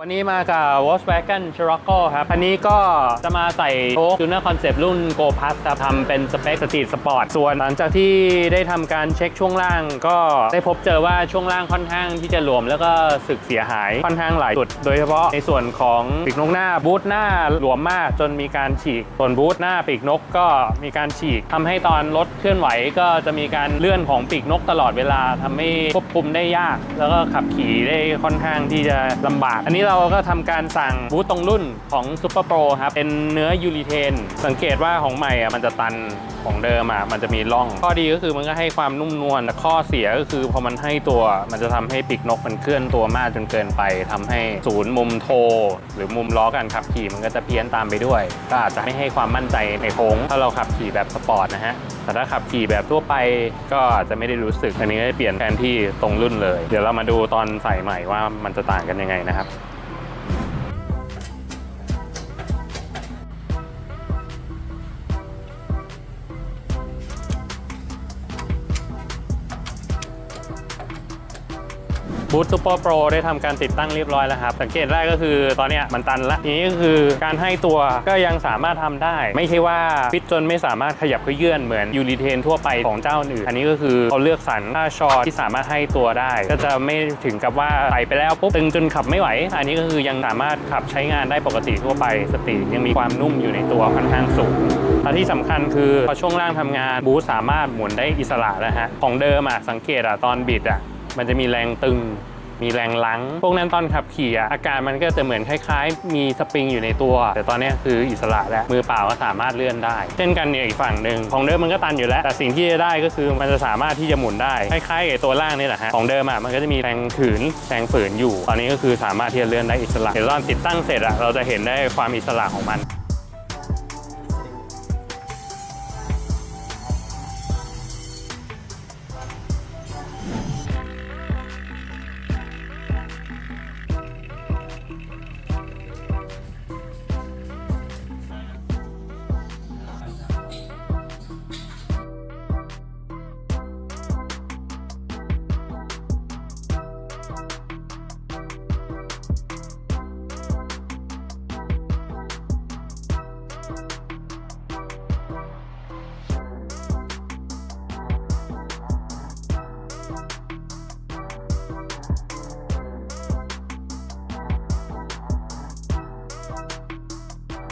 วันนี้มากับ Volkswagen Scirocco ครับ อันนี้ก็จะมาใส่โชค Tuner Concept รุ่น Go Plus ครับทำเป็นสเปคสตรีทสปอร์ต ส่วนหลังจากที่ได้ทำการเช็คช่วงล่าง ก็ได้พบเจอว่าช่วงล่างค่อนข้างที่จะหลวม แล้วก็สึกเสียหายค่อนข้างหลายจุด โดยเฉพาะในส่วนของปีกนกหน้าบูทหน้าหลวมมากจนมีการฉีก ส่วนบูทหน้าปีกนกก็มีการฉีกทำให้ตอนรถเคลื่อนไหวก็จะมีการเลื่อนของปีกนกตลอดเวลาทำให้ควบคุมได้ยาก แล้วก็ขับขี่ได้ค่อนข้างที่จะลำบาก อันนี้เราก็ทำการสั่งบูทตรงรุ่นของ Super Pro ครับ เป็นเนื้อยูริเทน สังเกตว่าของใหม่อะมันจะตันของเดิมอะมันจะมีร่อง ข้อดีก็คือมันก็ให้ความนุ่มนวลแต่ข้อเสียก็คือพอมันให้ตัวมันจะทำให้ปีกนกมันเคลื่อนตัวมากจนเกินไปทำให้ศูนย์มุมโท หรือมุมล้อการขับขี่มันก็จะเพี้ยนตามไปด้วย ก็อาจจะไม่ให้ความมั่นใจในโค้ง ถ้าเราขับขี่แบบสปอร์ตนะฮะแต่ถ้าขับขี่แบบทั่วไปก็อาจจะไม่ได้รู้สึกอันนี้ก็จะเปลี่ยนแทนที่ตรงรุ่นเลย เดี๋ยวเรามาดูตอนใส่ใหม่ว่ามันจะต่างกันยังไงนะครับ บูธซูเปอร์โปรได้ทำการติดตั้งเรียบร้อยแล้วครับ สังเกตแรกก็คือตอนนี้มันตันละนี้ก็คือการให้ตัวก็ยังสามารถทำได้ ไม่ใช่ว่าฟิตจนไม่สามารถขยับขยื่นเหมือนยูริเทนทั่วไปของเจ้าอื่น อันนี้ก็คือเขาเลือกสรรค่าชอที่สามารถให้ตัวได้ ก็จะไม่ถึงกับว่าใส่ไปแล้วปุ๊บตึงจนขับไม่ไหว อันนี้ก็คือยังสามารถขับใช้งานได้ปกติทั่วไปสตรีทยังมีความนุ่มอยู่ในตัวค่อนข้างสูงและที่สำคัญคือพอช่วงล่างทำงานบูธสามารถหมุนได้อิสระนะฮะของเดิมอะสังเกตอะตอนบิดอะ มันจะมีแรงตึง มีแรงลัง พวกนั้นตอนขับขี่อะอาการมันก็จะเหมือนคล้ายๆ มีสปริงอยู่ในตัว แต่ตอนนี้คืออิสระแล้ว มือเปล่าก็สามารถเลื่อนได้ เช่นกันเนี่ยอีกฝั่งหนึ่งของเดิมมันก็ตันอยู่แล้ว แต่สิ่งที่จะได้ก็คือมันจะสามารถที่จะหมุนได้ คล้ายๆกับตัวล่างนี่แหละฮะ ของเดิมอะมันก็จะมีแรงขืนแรงฝืนอยู่ ตอนนี้ก็คือสามารถที่จะเลื่อนได้อิสระ เดี๋ยวตอนติดตั้งเสร็จอะเราจะเห็นได้ความอิสระของมัน